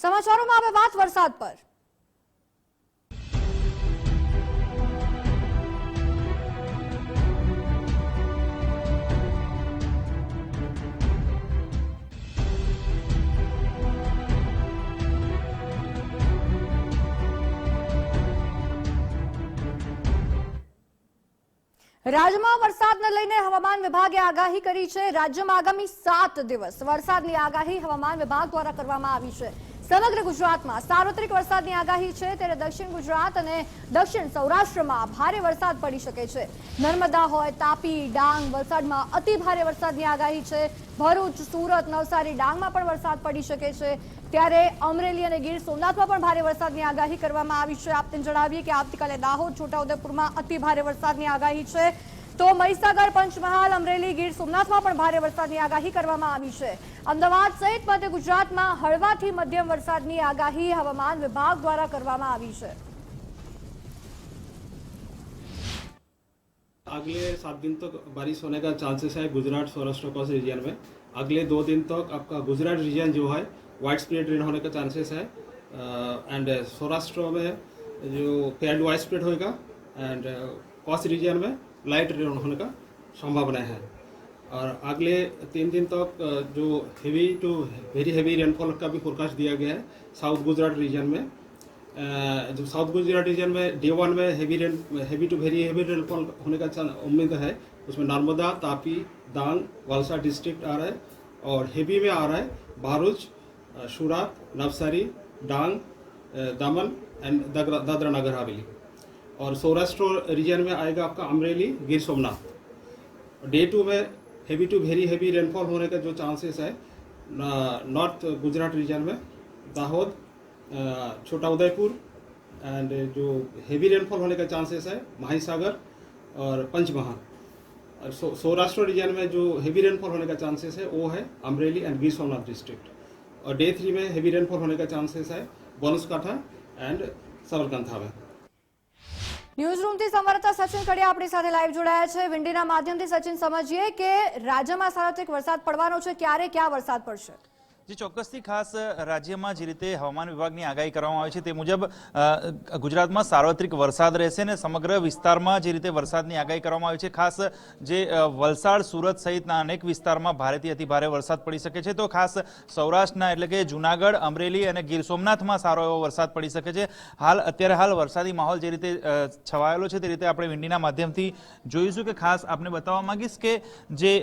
સમાચારોમાં હવે વાત વરસાદ પર. રાજ્યમાં વરસાદને લઈને હવામાન વિભાગે આગાહી કરી છે. રાજ્યમાં આગામી સાત દિવસ વરસાદની આગાહી હવામાન વિભાગ દ્વારા કરવામાં આવી છે. સમગ્ર ગુજરાતમાં સાર્વત્રિક વરસાદની આગાહી છે. ત્યારે દક્ષિણ ગુજરાત અને દક્ષિણ સૌરાષ્ટ્રમાં ભારે વરસાદ પડી શકે છે. નર્મદા હોય, તાપી, ડાંગ વલસાડમાં અતિ ભારે વરસાદની આગાહી છે. ભરૂચ, સુરત, નવસારી, ડાંગમાં પણ વરસાદ પડી શકે છે. ત્યારે અમરેલી અને ગીર સોમનાથમાં પણ ભારે વરસાદની આગાહી કરવામાં આવી છે. આપને જણાવીએ કે આવતીકાલે દાહોદ, છોટાઉદેપુરમાં અતિ ભારે વરસાદની આગાહી છે. તો મહીસાગર પંચમહાલ અમરેલી ગીર સોમનાથમાં પણ ભારે વરસાદની આગાહી કરવામાં આવી છે અમદાવાદ સહિત મધ્ય ગુજરાતમાં હળવાથી મધ્યમ વરસાદની આગાહી હવામાન વિભાગ દ્વારા કરવામાં આવી છે अगले सात दिन तक बारिश होने का चांसेस है गुजरात सौराष्ट्र कोस्ट रीजन में अगले दो दिन तक आपका गुजरात रीजन जो है वाइड स्प्रेड रेन होने का चांसेस है एंड सौराष्ट्र में जो फेयर वाइड स्प्रेड होएगा एंड कोस्ट रीजन में लाइट रेन होने का संभावना है। और अगले तीन दिन तक अ, जो heavy to very heavy rainfall का भी फोरकास्ट दिया गया है साउथ गुजरात रीजन में। जो साउथ गुजरात रीजन में डे वन में heavy rain heavy to very heavy rainfall होने का उम्मीद है। उसमें नर्मदा तापी दांग वलसाड डिस्ट्रिक्ट आ रहा है और हेवी में आ रहा है भारूच सूरत नवसारी डांग दमन एंड दादरा नगर हवेली। और सौराष्ट्र रीजन में आएगा आपका अमरेली, गिर सोमनाथ। डे टू में heavy to very heavy rainfall होने का जो चांसेस है नॉर्थ गुजरात रीजन में, दाहोद छोटा उदयपुर एंड जो हैवी रेनफॉल होने का चांसेस है, माहीसागर और पंचमहाल। और सौराष्ट्र रीजन में जो हैवी रेनफॉल होने का चांसेस है, वो है अमरेली एंड गिर सोमनाथ डिस्ट्रिक्ट और डे थ्री में हैवी रेनफॉल होने का चांसेस है, बनसकांठा एंड साबरकांठा में। ન્યૂઝ રૂમથી સંવાદદાતા સચિન કડિયા આપણી સાથે લાઈવ જોડાયા છે. વિંડીના માધ્યમથી સચિન, સમજીએ કે રાજ્યમાં સાર્વત્રિક વરસાદ પડવાનો છે. ક્યારે ક્યાં વરસાદ પડશે? જે ચોક્કસથી ખાસ રાજ્યમાં જે રીતે હવામાન વિભાગની આગાહી કરવામાં આવી છે તે મુજબ ગુજરાતમાં સાર્વત્રિક વરસાદ રહેશે ને સમગ્ર વિસ્તારમાં જે રીતે વરસાદની આગાહી કરવામાં આવી છે ખાસ જે વલસાડ સુરત સહિતના અનેક વિસ્તારમાં ભારેથી અતિભારે વરસાદ પડી શકે છે. તો ખાસ સૌરાષ્ટ્રના એટલે કે જુનાગઢ અમરેલી અને ગીર સોમનાથમાં સારો એવો વરસાદ પડી શકે છે. હાલ અત્યારે હાલ વરસાદી માહોલ જે રીતે છવાયેલો છે તે રીતે આપણે વિંડીના માધ્યમથી જોઈશું કે ખાસ આપને બતાવવા માંગીશ કે જે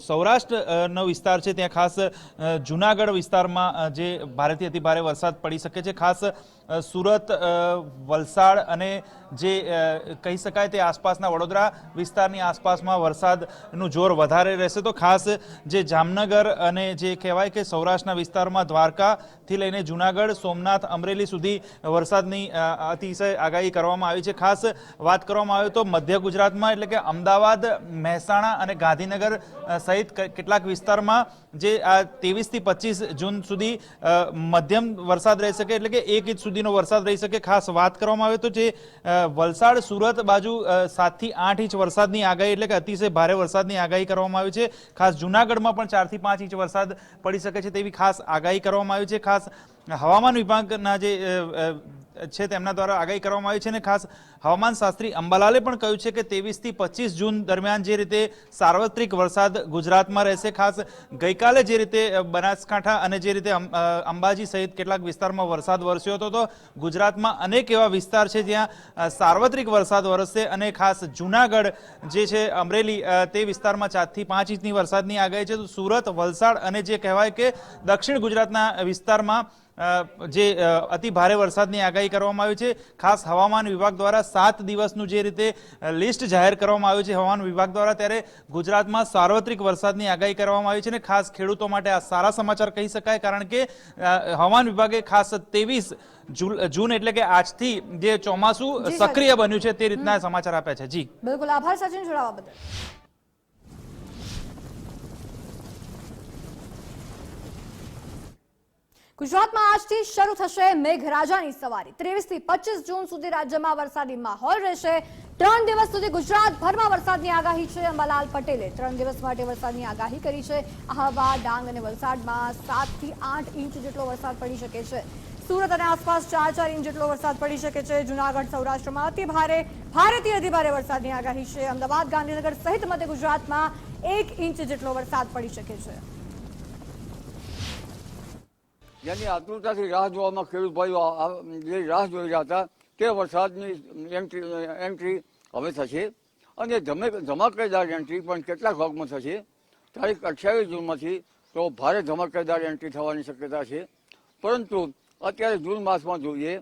સૌરાષ્ટ્રનો વિસ્તાર છે ત્યાં ખાસ અ, જુનાગઢ વિસ્તારમાં જે ભારેથી અતિ ભારે વરસાદ પડી શકે છે, ખાસ સુરત વલસાડ અને જે કહી શકાય તે આસપાસના વડોદરા વિસ્તારની આસપાસમાં વરસાદનું જોર વધારે રહેશે. તો ખાસ, જે જામનગર અને જે કહેવાય કે સૌરાષ્ટ્રના વિસ્તારમાં દ્વારકાથી લઈને જુનાગઢ, સોમનાથ, અમરેલી સુધી વરસાદની અતિશય આગાહી કરવામાં આવી છે. ખાસ વાત કરવામાં આવે તો મધ્ય ગુજરાતમાં એટલે કે અમદાવાદ, મહેસાણા અને ગાંધીનગર સહિત કેટલાક વિસ્તારમાં જે આ ત્રેવીસથી પચીસ જૂન સુધી મધ્યમ વરસાદ રહી શકે એટલે કે એક ઇંચ સુધીનો વરસાદ રહી શકે. ખાસ વાત કરવામાં આવે તો જે વલસાડ, સુરત બાજુ સાતથી આઠ ઇંચ વરસાદની આગાહી એટલે કે અતિશય ભારે વરસાદની આગાહી કરવામાં આવી છે. ખાસ જુનાગઢમાં પણ ચારથી પાંચ ઇંચ વરસાદ પડી શકે છે તેવી ખાસ આગાહી કરવામાં આવી છે. ખાસ હવામાન વિભાગના જે છે તેમના દ્વારા આગાહી કરવામાં આવી છે અને ખાસ હવામાન શાસ્ત્રી અંબાલાલે પણ કહ્યું છે કે તેવીસથી પચીસ જૂન દરમિયાન જે રીતે સાર્વત્રિક વરસાદ ગુજરાતમાં રહેશે, ખાસ ગઈકાલે જે રીતે બનાસકાંઠા અને જે રીતે અંબાજી સહિત કેટલાક વિસ્તારમાં વરસાદ વરસ્યો હતો, તો ગુજરાતમાં અનેક એવા વિસ્તાર છે જ્યાં સાર્વત્રિક વરસાદ વરસશે અને ખાસ જુનાગઢ જે છે, અમરેલી તે વિસ્તારમાં ચારથી પાંચ ઇંચની વરસાદની આગાહી છે. તો સુરત, વલસાડ અને જે કહેવાય કે દક્ષિણ ગુજરાતના વિસ્તારમાં જે અતિ ભારે વરસાદની આગાહી કરવામાં આવી છે. ખાસ હવામાન વિભાગ દ્વારા સાત દિવસનું જે રીતે લિસ્ટ જાહેર કરવામાં આવ્યું છે હવામાન વિભાગ દ્વારા ત્યારે ગુજરાતમાં સાર્વત્રિક વરસાદની આગાહી કરવામાં આવી છે અને ખાસ ખેડૂતો માટે આ સારા સમાચાર કહી શકાય કારણ કે હવામાન વિભાગે ખાસ ત્રેવીસ જૂન એટલે કે આજથી જે ચોમાસું સક્રિય બન્યું છે તે રીતના સમાચાર આપ્યા છે. જી. બિલકુલ. આભાર સચિન જોડાવા બદલ. ગુજરાતમાં આજથી શરૂ થશે મેઘરાજાની સવારી. ત્રેવીસથી પચીસ જૂન સુધી રાજ્યમાં વરસાદી માહોલ રહેશે. ત્રણ દિવસ સુધી ગુજરાતભરમાં વરસાદની આગાહી છે. અંબાલાલ પટેલે ત્રણ દિવસ માટે વરસાદની આગાહી કરી છે. આહવા, ડાંગ અને વલસાડમાં સાતથી આઠ ઇંચ જેટલો વરસાદ પડી શકે છે. સુરત અને આસપાસ ચાર ચાર ઇંચ જેટલો વરસાદ પડી શકે છે. જુનાગઢ, સૌરાષ્ટ્રમાં અતિ ભારે, ભારેથી અતિ ભારે વરસાદની આગાહી છે. અમદાવાદ, ગાંધીનગર સહિત મધ્ય ગુજરાતમાં એક ઇંચ જેટલો વરસાદ પડી શકે છે. જેની આતુરતાથી રાહ જોવામાં ખેડૂત ભાઈઓ આ- આ જે રાહ જોઈ રહ્યા હતા, તે વરસાદની એન્ટ્રી એન્ટ્રી હવે થશે. અને ધમે ધમાકેદાર એન્ટ્રી પણ કેટલાક ભાગમાં થશે. તારીખ અઠ્યાવીસ જૂનમાંથી તો ભારે ધમાકેદાર એન્ટ્રી થવાની શક્યતા છે. પરંતુ અત્યારે જૂન માસમાં જોઈએ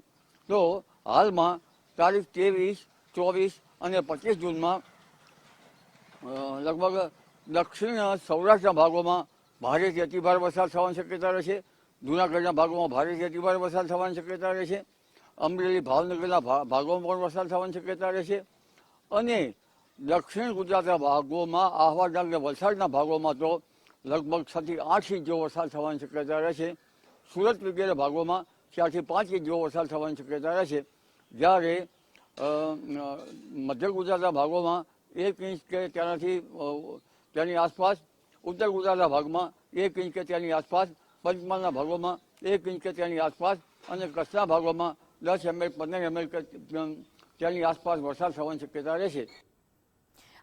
તો હાલમાં તારીખ ત્રેવીસ, ચોવીસ અને પચીસ જૂનમાં લગભગ દક્ષિણ સૌરાષ્ટ્રના ભાગોમાં ભારેથી અતિભારે વરસાદ થવાની શક્યતા રહેશે. જૂનાગઢના ભાગોમાં ભારે ભારેથી અતિભારે વરસાદ થવાની શક્યતા રહેશે અમરેલી ભાવનગરના ભાગોમાં પણ વરસાદ થવાની શક્યતા રહેશે અને દક્ષિણ ગુજરાતના ભાગોમાં આહવા અને વલસાડના ભાગોમાં તો લગભગ છથી આઠ ઇંચ જેવો વરસાદ થવાની શક્યતા રહેશે સુરત વગેરે ભાગોમાં ચારથી પાંચ ઇંચ જેવો વરસાદ થવાની શક્યતા રહેશે જ્યારે અ, અ, મધ્ય ગુજરાતના ભાગોમાં એક ઇંચ કે તેનાથી તેની આસપાસ ઉત્તર ગુજરાતના ભાગમાં એક ઇંચ કે તેની આસપાસ પંચમહાલના ભાગોમાં એક ઇંચ તેની આસપાસ અને કચ્છના ભાગોમાં દસ એમએલ પંદર એમએલ તેની આસપાસ વરસાદ થવાની શક્યતા રહેશે.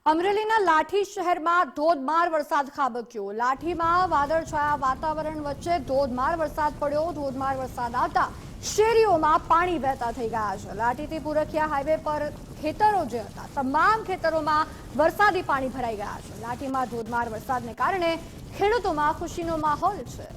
અમરેલીના લાઠી શહેરમાં ધોધમાર વરસાદ ખાબક્યો. લાઠીમાં વાદળછાયા વાતાવરણ વચ્ચે ધોધમાર વરસાદ પડ્યો. ધોધમાર વરસાદ આવતા શેરીઓમાં પાણી વહેતા થઈ ગયા છે. લાઠીથી પુરખિયા હાઈવે પર ખેતરો જે હતા, તમામ ખેતરોમાં વરસાદી પાણી ભરાઈ ગયા છે. લાઠીમાં ધોધમાર વરસાદને કારણે ખેડૂતોમાં ખુશીનો માહોલ છે.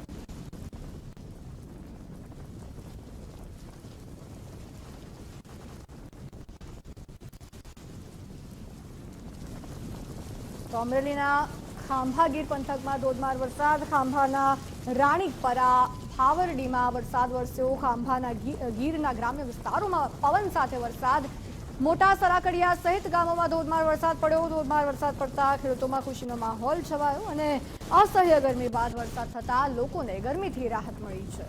તો અમરેલીના ખાંભા ગીર પંથકમાં ધોધમાર વરસાદ. ખાંભાના રાણીપરા ભાવરડીમાં વરસાદ વરસ્યો. ખાંભાના ગીરના ગ્રામ્ય વિસ્તારોમાં પવન સાથે વરસાદ. મોટા સરાકડિયા સહિત ગામોમાં ધોધમાર વરસાદ પડ્યો. ધોધમાર વરસાદ પડતા ખેડૂતોમાં ખુશીનો માહોલ છવાયો અને અસહ્ય ગરમી બાદ વરસાદ થતાં લોકોને ગરમીથી રાહત મળી છે.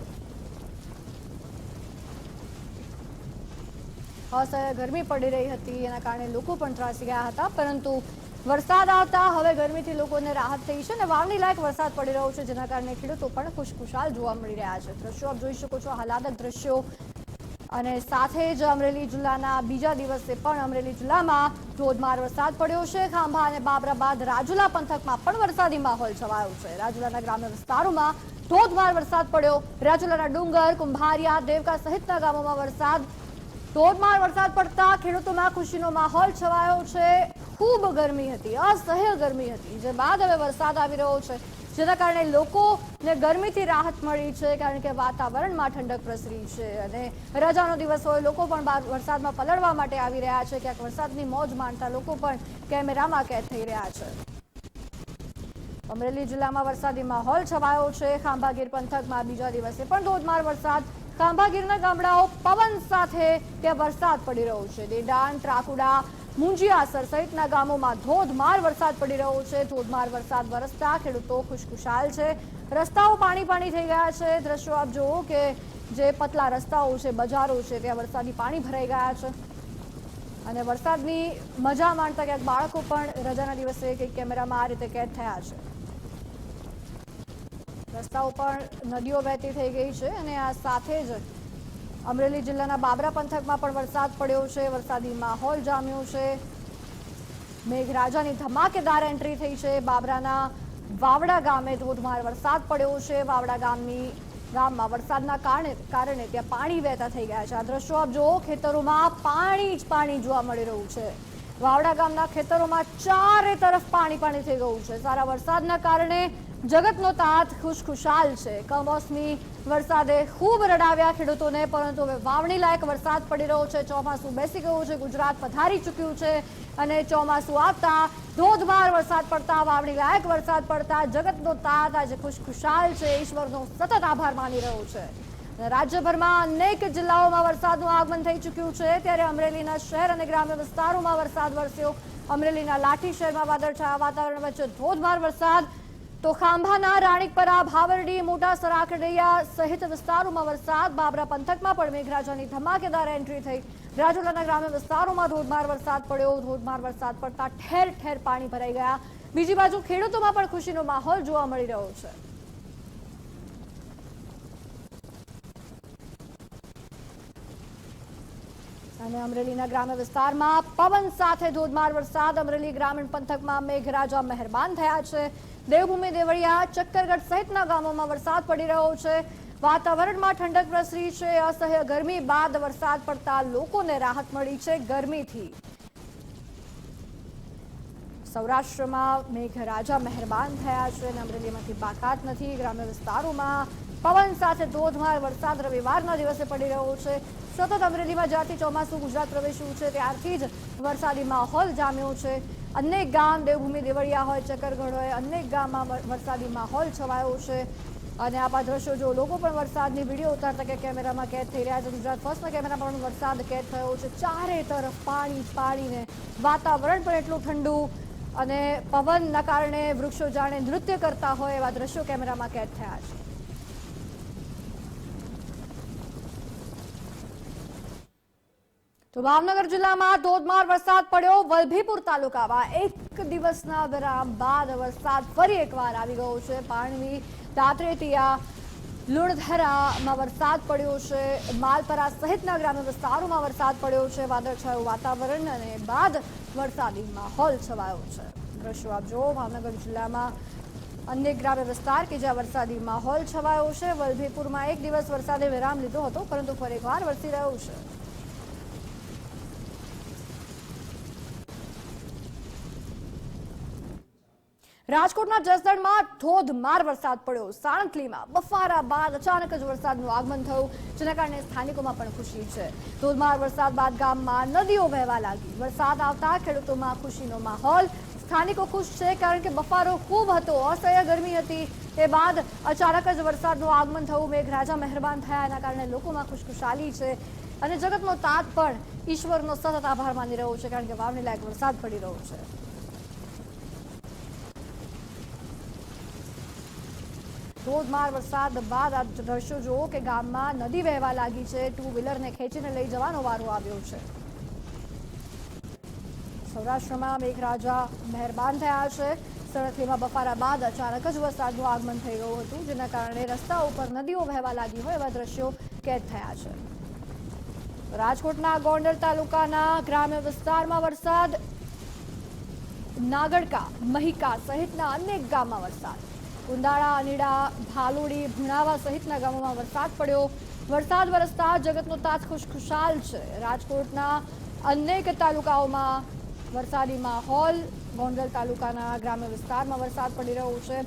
અસહ્ય ગરમી પડી રહી હતી. એના કારણે લોકો પણ ત્રાસી ગયા હતા, પરંતુ વરસાદ આવતા હવે ગરમીથી લોકોને રાહત થઈ છે અને વાવણી લાયક વરસાદ પડી રહ્યો છે, જેના કારણે ખેડૂતો પણ ખુશખુશાલ જોવા મળી રહ્યા છે. દ્રશ્યો આપ જોઈ શકો છો હાલાદક દ્રશ્યો. અને સાથે જ અમરેલી જિલ્લાના બીજા દિવસે પણ અમરેલી જિલ્લામાં ધોધમાર વરસાદ પડ્યો છે. ખાંભા અને બાબરા બાદ રાજુલા પંથકમાં પણ વરસાદી માહોલ છવાયો છે. રાજુલાના ગ્રામ્ય વિસ્તારોમાં ધોધમાર વરસાદ પડ્યો. રાજુલાના ડુંગર, કુંભારિયા, દેવકા સહિતના ગામોમાં વરસાદ ધોધમાર વરસાદ પડતા ખેડૂતોમાં ખુશીનો માહોલ છવાયો છે. ખૂબ ગરમી હતી, અસહ્ય ગરમી હતી, જે બાદ હવે વરસાદ આવી રહ્યો છે. જેના કારણે લોકોને ગરમીથી રાહત મળી છે, કારણ કે વાતાવરણમાં ઠંડક પ્રસરી છે અને રજાનો દિવસ હોય, લોકો પણ વરસાદમાં પલળવા માટે આવી રહ્યા છે. ક્યાંક વરસાદની મોજ માણતા લોકો પણ કેમેરામાં કેદ થઈ રહ્યા છે. અમરેલી જિલ્લામાં વરસાદી માહોલ છવાયો છે. ખાંભાગીર પંથકમાં બીજા દિવસે પણ ધોધમાર વરસાદ ખાંભાગીરના ગામડાઓ પવન સાથે ત્યાં વરસાદ પડી રહ્યો છે. દેડાણ, ત્રાકુડા, મુંજીયાસર સહિતના ગામોમાં ધોધમાર વરસાદ પડી રહ્યો છે. ધોધમાર વરસાદ વરસતા ખેડૂતો ખુશખુશાલ છે. રસ્તાઓ પાણી પાણી થઈ ગયા છે. દ્રશ્યો આપ જુઓ કે જે પતલા રસ્તાઓ છે, બજારો છે, ત્યાં વરસાદી પાણી ભરાઈ ગયા છે. અને વરસાદની મજા માણતા ક્યાંક બાળકો પણ રજાના દિવસે કંઈક કેમેરામાં આ રીતે કેદ થયા છે. રસ્તાઓ પણ નદીઓ વહેતી થઈ ગઈ છે અને આ સાથે જ અમરેલી જિલ્લાના બાબરા પંથકમાં પણ વરસાદ પડ્યો છે, વરસાદી માહોલ જામ્યો છે. મેઘરાજાની ધમાકેદાર એન્ટ્રી થઈ છે બાબરાના વાવડા ગામે ધોધમાર વરસાદ પડ્યો છે. વાવડા ગામની ગામમાં વરસાદના કારણે કારણે ત્યાં પાણી વહેતા થઈ ગયા છે. આ દ્રશ્યો આપ જુઓ, ખેતરોમાં પાણી જ પાણી જોવા મળી રહ્યું છે. વાવડા ગામના ખેતરોમાં ચારે તરફ પાણી પાણી થઈ ગયું છે. સારા વરસાદના કારણે જગતનો તાત ખુશખુશાલ છે. કમોસમી વરસાદે ખૂબ રડાવ્યા ખેડૂતોને, પરંતુ હવે વાવણી લાયક વરસાદ પડી રહ્યો છે. ચોમાસું બેસી ગયું છે, ગુજરાત પધારી ચૂક્યું છે અને ચોમાસું આવતા ધોધમાર વરસાદ પડતા, વાવણી લાયક વરસાદ પડતા જગતનો તાત આજે ખુશખુશાલ છે. ઈશ્વરનો સતત આભાર માની રહ્યો છે. રાજ્યભરમાં અનેક જિલ્લાઓમાં વરસાદનું આગમન થઈ ચૂક્યું છે. ત્યારે અમરેલીના શહેર અને ગ્રામ્ય વિસ્તારોમાં વરસાદ વરસ્યો. અમરેલીના લાઠી શહેરમાં વાદળછાયા વાતાવરણ વચ્ચે ધોધમાર વરસાદ તો ખાંભાના રાણીકપરા ભાવરડી, મોટા સરાખડિયા સહિત વિસ્તારોમાં વરસાદ. બાબરા પંથકમાં પણ મેઘરાજાની ધમાકેદાર એન્ટ્રી થઈ. રાજુલાના ગ્રામ્ય વિસ્તારોમાં ધોધમાર વરસાદ પડ્યો. ધોધમાર વરસાદ પડતા ઠેર ઠેર પાણી ભરાઈ ગયા. બીજી બાજુ ખેડૂતોમાં પણ ખુશીનો માહોલ જોવા મળી રહ્યો છે. અને અમરેલીના ગ્રામ્ય વિસ્તારમાં પવન સાથે ધોધમાર વરસાદ. અમરેલી ગ્રામીણ પંથકમાં મેઘરાજા મહેરબાન થયા છે. દેવભૂમિ દેવળિયા, ચક્કરગઢ સહિતના ગામોમાં વરસાદ પડી રહ્યો છે. વાતાવરણમાં ઠંડક પ્રસરી છે. અસહ્ય ગરમી બાદ વરસાદ પડતા લોકોને રાહત મળી છે ગરમીથી. સૌરાષ્ટ્રમાં મેઘરાજા મહેરબાન થયા છે. અને અમરેલીમાંથી બાકાત નથી. ગ્રામ્ય વિસ્તારોમાં પવન સાથે ધોધમાર વરસાદ રવિવારના દિવસે પડી રહ્યો છે. સતત અમરેલીમાં જ્યારથી ચોમાસું ગુજરાત પ્રવેશ્યું છે, ત્યારથી જ વરસાદી માહોલ જામ્યો છે. અનેક ગામ દેવભૂમિ દેવળિયા હોય, ચક્કરગઢ હોય અનેક ગામમાં વરસાદી માહોલ છવાયો છે. અને આ દ્રશ્યો જો લોકો પણ વરસાદની વીડિયો ઉતારતા કે કેમેરામાં કેદ થઈ રહ્યા છે. ગુજરાત ફર્સ્ટના કેમેરામાં પણ વરસાદ કેદ થયો છે. ચારે તરફ પાણી પાણીને વાતાવરણ પણ એટલું ઠંડુ અને પવનના કારણે વૃક્ષો જાણે નૃત્ય કરતા હોય એવા દ્રશ્યો કેમેરામાં કેદ થયા છે. તો ભાવનગર જિલ્લામાં ધોધમાર વરસાદ પડ્યો વલભીપુર તાલુકામાં. એક દિવસના વિરામ બાદ વરસાદ ફરી એકવાર આવી ગયો છે. પાણવી દાત્રેતિયા લુણધરામાં વરસાદ પડ્યો છે. માલપરા સહિતના ગ્રામ્ય વિસ્તારોમાં વરસાદ પડ્યો છે. વાદળછાયું વાતાવરણ અને બાદ વરસાદી માહોલ છવાયો છે. દ્રશ્યો આપ જુઓ, ભાવનગર જિલ્લામાં અન્ય ગ્રામ્ય વિસ્તાર કે જ્યાં વરસાદી માહોલ છવાયો છે. વલભીપુરમાં એક દિવસ વરસાદે વિરામ લીધો હતો, પરંતુ ફરી એકવાર વરસી રહ્યો છે. રાજકોટના જસદણમાં ધોધમાર વરસાદ પડ્યો. સાણકલીમાં બફારા બાદ અચાનક જ વરસાદનું આગમન થયું, જેના કારણે સ્થાનિકોમાં પણ ખુશી છે. ધોધમાર વરસાદ બાદ ગામમાં નદીઓ વહેવા લાગી. વરસાદ આવતા ખેડૂતોમાં ખુશીનો માહોલ. સ્થાનિકો ખુશ છે કારણ કે બફારો ખૂબ હતો. અસહ્ય ગરમી હતી. તે બાદ અચાનક જ વરસાદનું આગમન થયું. મેઘરાજા મહેરબાન થયા. એના કારણે લોકોમાં ખુશખુશાલી છે. અને જગતનો તાત પણ ઈશ્વરનો સતત આભાર માની રહ્યો છે કારણ કે વાવણી લાયક વરસાદ પડી રહ્યો છે. ધોધમાર વરસાદ બાદ આ દ્રશ્યો જુઓ કે ગામમાં નદી વહેવા લાગી છે. ટુ વ્હીલરને ખેંચીને લઈ જવાનો વારો આવ્યો છે. સૌરાષ્ટ્રમાં મેઘરાજા મહેરબાન થયા છે. સરહદીમાં બફારા બાદ અચાનક જ વરસાદનું આગમન થઈ ગયું હતું, જેના કારણે રસ્તા ઉપર નદીઓ વહેવા લાગી હોય એવા દ્રશ્યો કેદ થયા છે. રાજકોટના ગોંડલ તાલુકાના ગ્રામ્ય વિસ્તારમાં વરસાદ. નાગડકા, મહિકા સહિતના અનેક ગામમાં વરસાદ. કુંદાળા, અનીડા ભાલુડી ભુણાવા સહિતના ગામોમાં વરસાદ પડ્યો. વરસાદ વરસતા જગતનો તાજ ખુશખુશાલ છે. રાજકોટના અનેક તાલુકાઓમાં વરસાદી માહોલ. ગોંડલ તાલુકાના ગ્રામ્ય વિસ્તારમાં વરસાદ પડી રહ્યો છે.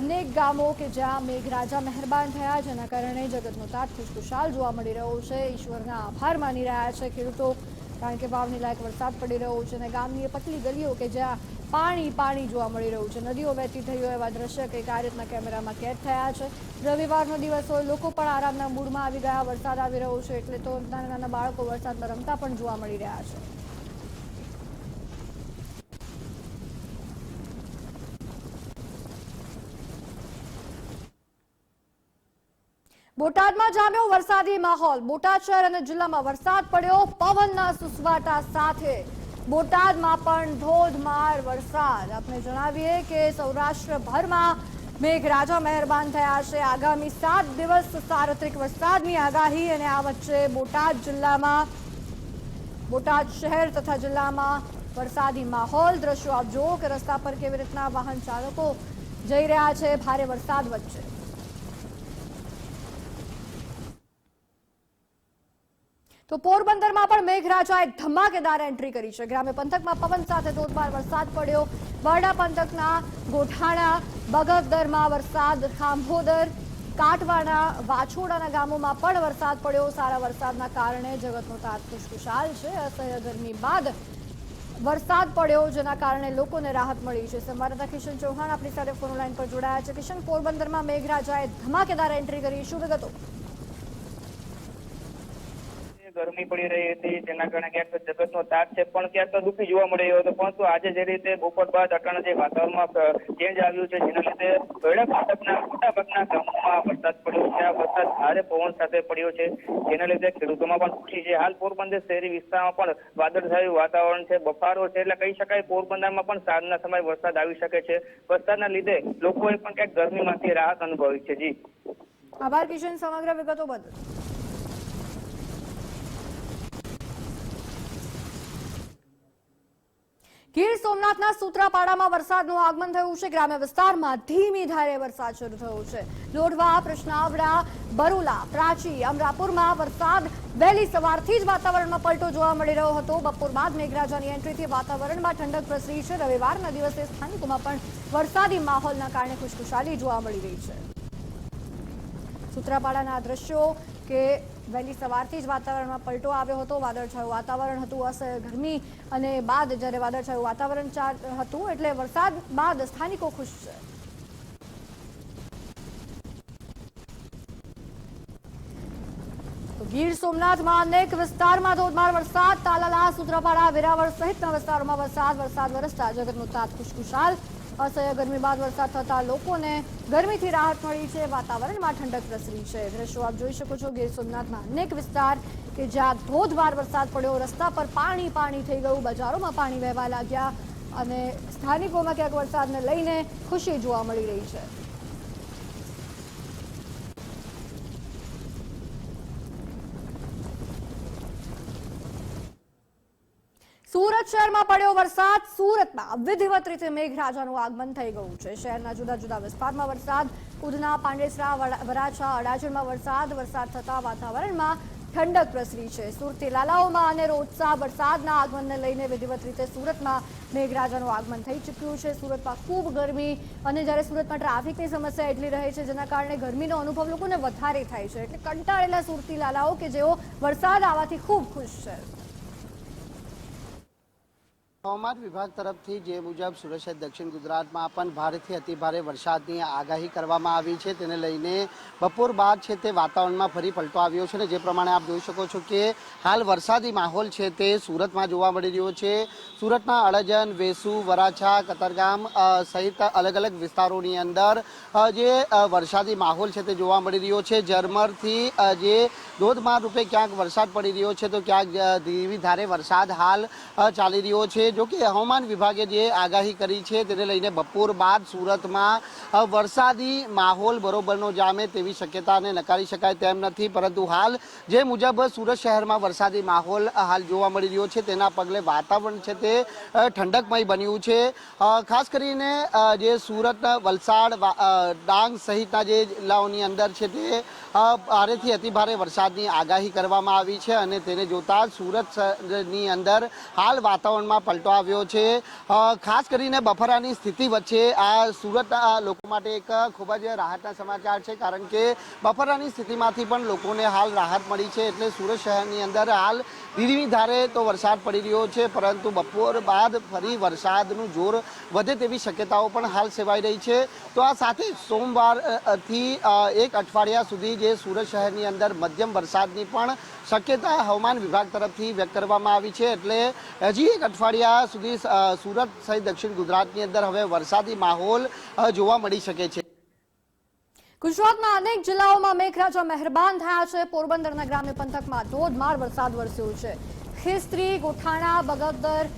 અનેક ગામો કે જ્યાં મેઘરાજા મહેરબાન થયા, જેના કારણે જગતનો તાત ખુશખુશાલ જોવા મળી રહ્યો છે. ઈશ્વરના આભાર માની રહ્યા છે ખેડૂતો, કારણ કે વાવની લાયક વરસાદ પડી રહ્યો છે અને ગામની પતલી ગલીઓ કે જ્યાં પાણી પાણી જોવા મળી રહ્યું છે. નદીઓ વહેતી થઈ હોય એવા દ્રશ્ય કંઈક આ રીતના કેમેરામાં કેદ થયા છે. રવિવારનો દિવસ હોય, લોકો પણ આરામના મૂડમાં આવી ગયા. વરસાદ આવી રહ્યો છે એટલે તો નાના નાના બાળકો વરસાદમાં રમતા પણ જોવા મળી રહ્યા છે. બોટાદમાં જામ્યો વરસાદી માહોલ. બોટાદ શહેર અને જિલ્લામાં વરસાદ પડ્યો. પવનના સુસવાટા સાથે. બોટાદમાં પણ ધોધમાર વરસાદ. આપણે જણાવીએ કે સૌરાષ્ટ્રભરમાં મેઘરાજા મહેરબાન થયા છે. આગામી સાત દિવસ સાર્વત્રિક વરસાદની આગાહી અને આ વચ્ચે બોટાદ જિલ્લામાં, બોટાદ શહેર તથા જિલ્લામાં વરસાદી માહોલ. દ્રશ્યો આપ જુઓ કે રસ્તા પર કેવી રીતના વાહન ચાલકો જઈ રહ્યા છે. ભારે વરસાદ વચ્ચે. તો પોરબંદરમાં પણ મેઘરાજાએ ધમાકેદાર એન્ટ્રી કરી છે. ગ્રામ્ય પંથકમાં પવન સાથે ધોધમાર વરસાદ પડ્યો. બરડા પંથકના ગોઠાણા, બગદરમાં વરસાદ, ખાંભોદર કાટવાના વાછોડાના ગામોમાં પણ વરસાદ પડ્યો. સારા વરસાદના કારણે જગતનો તાત ખુશખુશાલ છે. અસહ્ય ગરમી બાદ વરસાદ પડ્યો, જેના કારણે લોકોને રાહત મળી છે. સંવાદદાતા કિશન ચૌહાણ આપણી સાથે ફોન લાઈન પર જોડાયા છે. કિશન, પોરબંદરમાં મેઘરાજાએ ધમાકેદાર એન્ટ્રી કરી. શું વિગતો? ગરમી પડી રહી હતી, જેના કારણે ક્યાંક જગતનો તાપ છે. પણ ક્યાંક દુઃખી જોવા મળી રહ્યો હતો. પરંતુ આજે જે રીતે બપોર બાદ અટાણા જે વાતાવરણમાં ચેન્જ આવ્યું છે, જેના લીધે ગયડા પંથકના મોટાભાગના ગામોમાં વરસાદ પડ્યો છે. આ વરસાદ ભારે પવન સાથે પડ્યો છે. જેના લીધે ખેડૂતોમાં પણ ખુશી છે. હાલ પોરબંદર શહેરી વિસ્તારમાં પણ વાદળછાયું વાતાવરણ છે, બફારો છે. એટલે કહી શકાય પોરબંદરમાં પણ સાંજના સમયે વરસાદ આવી શકે છે. વરસાદના લીધે લોકોએ પણ ક્યાંક ગરમીમાંથી રાહત અનુભવી છે. જી. આભાર કિશન. સમગ્ર વિગતો બદલ. ગીર સોમનાથના સૂત્રાપાડામાં વરસાદનું આગમન થયું છે. ગ્રામ્ય વિસ્તારમાં ધીમી ધારે વરસાદ શરૂ થયો છે. લોઢવા, કૃષ્ણાવડા, બરુલા, પ્રાચી, અમરાપુરમાં વરસાદ વહેલી સવારથી જ વાતાવરણમાં પલટો જોવા મળી રહ્યો હતો. બપોર બાદ મેઘરાજાની એન્ટ્રીથી વાતાવરણમાં ઠંડક પ્રસરી છે. રવિવારના દિવસે સ્થાનિકોમાં પણ વરસાદી માહોલના કારણે ખુશખુશાલી જોવા મળી રહી છે. સૂત્રાપાડાના દ્રશ્યો કે વહેલી સવારથી જ વાતાવરણમાં પલટો આવ્યો હતો. વાદળછાયું વાતાવરણ હતું, અસહ્ય ગરમી અને બાદ જ્યારે વાદળછાયું વાતાવરણ હતું એટલે વરસાદ બાદ સ્થાનિકો ખુશ છે. ગીર સોમનાથમાં અનેક વિસ્તારમાં ધોધમાર વરસાદ, તાલાલા, સુત્રાપાડા, વેરાવળ સહિતના વિસ્તારોમાં વરસાદ વરસાદ વરસતા જગતનો તાત ખુશખુશાલ અસહ્ય ગરમી બાદ વરસાદ થતા લોકોને ગરમીથી રાહત મળી છે. વાતાવરણમાં ઠંડક પ્રસરી છે. દ્રશ્યો આપ જોઈ શકો છો. ગીર સોમનાથમાં અનેક વિસ્તાર કે જ્યાં ધોધમાર વરસાદ પડ્યો. રસ્તા પર પાણી પાણી થઈ ગયું. બજારોમાં પાણી વહેવા લાગ્યા અને સ્થાનિકોમાં ક્યાંક વરસાદને લઈને ખુશી જોવા મળી રહી છે. સુરત શહેરમાં પડ્યો વરસાદ. સુરતમાં વિધિવત રીતે મેઘરાજાનું આગમન થઈ ગયું છે. શહેરના જુદા જુદા વિસ્તારમાં વરસાદ. ઉધના પાંડેસરા વરાછા, અડાજણમાં વરસાદ. વરસાદ થતા વાતાવરણમાં ઠંડક પ્રસરી છે. સુરતી લાલાઓમાં અને રોજસા વરસાદના આગમનને લઈને વિધિવત રીતે સુરતમાં મેઘરાજાનું આગમન થઈ ચૂક્યું છે. સુરતમાં ખૂબ ગરમી અને જ્યારે સુરતમાં ટ્રાફિકની સમસ્યા એટલી રહે છે, જેના કારણે ગરમીનો અનુભવ લોકોને વધારે થાય છે. એટલે કંટાળેલા સુરતી લાલાઓ કે જેઓ વરસાદ આવવાથી ખૂબ ખુશ છે. હવામાન વિભાગ તરફથી જે મુજબ સુરત શહેર, દક્ષિણ ગુજરાતમાં પણ ભારેથી અતિભારે વરસાદની આગાહી કરવામાં આવી છે. તેને લઈને બપોર બાદ છે તે વાતાવરણમાં ફરી પલટો આવ્યો છે ને જે પ્રમાણે આપ જોઈ શકો છો કે હાલ વરસાદી માહોલ છે તે સુરતમાં જોવા મળી રહ્યો છે. સુરતના અડજન વેસુ, વરાછા, કતરગામ સહિત અલગ અલગ વિસ્તારોની અંદર જે વરસાદી માહોલ છે તે જોવા મળી રહ્યો છે. ઝરમરથી જે ધોધમાર રૂપે ક્યાંક વરસાદ પડી રહ્યો છે તો ક્યાંક ધીમી ધારે વરસાદ હાલ ચાલી રહ્યો છે. જો કે હવામાન વિભાગે જે આગાહી કરી છે તેને લઈને બપોર બાદ સુરતમાં વરસાદી માહોલ બરોબરનો જામે તેવી શક્યતાને નકારી શકાય તેમ નથી. પરંતુ હાલ જે મુજબ સુરત શહેરમાં વરસાદી માહોલ હાલ જોવા મળી રહ્યો છે તેના પગલે વાતાવરણ છે તે ઠંડકમય બન્યું છે. ખાસ કરીને જે સુરત, વલસાડ ડાંગ સહિતના જે જિલ્લાઓની અંદર છે તે ભારેથી અતિભારે વરસાદની આગાહી કરવામાં આવી છે અને તેને જોતા સુરત શહેરની અંદર હાલ વાતાવરણમાં પલટો આવ્યો છે. ખાસ કરીને બફારાની સ્થિતિ વચ્ચે આ સુરત લોકો માટે એક ખૂબ જ રાહતના સમાચાર છે. કારણ કે બફારાની સ્થિતિમાંથી પણ લોકોને હાલ રાહત મળી છે. એટલે સુરત શહેરની અંદર હાલ ધીમી ધારે તો વરસાદ પડી રહ્યો છે, પરંતુ બપોર બાદ ફરી વરસાદનું જોર વધે તેવી શક્યતાઓ પણ હાલ સેવાઈ રહી છે. તો આ સાથે સોમવારથી એક અઠવાડિયા સુધી જે સુરત શહેરની અંદર મધ્યમ વરસાદની પણ શક્યતા હવામાન વિભાગ તરફથી વ્યક્ત કરવામાં આવી છે. એટલે હજી એક અઠવાડિયા સુધી સુરત સહિત દક્ષિણ ગુજરાતની અંદર હવે વરસાદી માહોલ જોવા મળી શકે છે. ગુજરાતના અનેક જિલ્લાઓમાં મેઘરાજા મહેરબાન થયા છે. પોરબંદરના ગ્રામ્ય પંથકમાં ધોધમાર વરસાદ વરસ્યો છે. ખેસ્ત્રી, ગોઠાણા, બગદર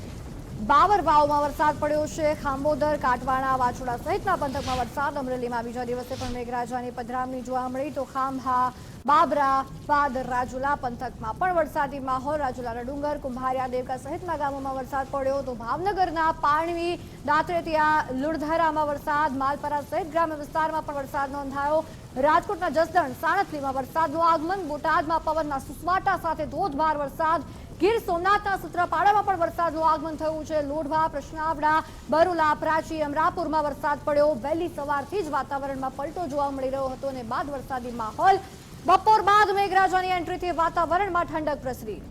બાવરવાવમાં વરસાદ પડ્યો છે. ખાંબોદર કાટવાડા વાછોડા સહિતના પંથકમાં વરસાદ. અમરેલીમાં બીજા દિવસે પણ મેઘરાજાની પધરામણી જોવા મળી તો ખાંભા, બાબરા બાદ રાજુલા પંથકમાં પણ વરસાદી માહોલ. રાજુલાના ડુંગર કુંભારિયા, દેવકા સહિતના ગામોમાં વરસાદ પડ્યો તો ભાવનગરના પાણવી, દાંતરેતિયા, લુણધરામાં વરસાદ. માલપરા સહિત ગ્રામ્ય વિસ્તારમાં પણ વરસાદ નોંધાયો. રાજકોટના જસદણ, સાણથલીમાં વરસાદનું આગમન. બોટાદમાં પવનના સુસવાટા સાથે ધોધમાર વરસાદ. ગીર સોમનાથના સૂત્રાપાડામાં પણ વરસાદનું આગમન થયું છે. લોઢવા, પ્રશ્નાવડા, બરુલા, પ્રાચી, અમરાપુરમાં વરસાદ પડ્યો. વહેલી સવારથી જ વાતાવરણમાં પલટો જોવા મળી રહ્યો હતો અને બાદ વરસાદી માહોલ. બપોર બાદ મેઘરાજાની એન્ટ્રીથી વાતાવરણમાં ઠંડક પ્રસરી.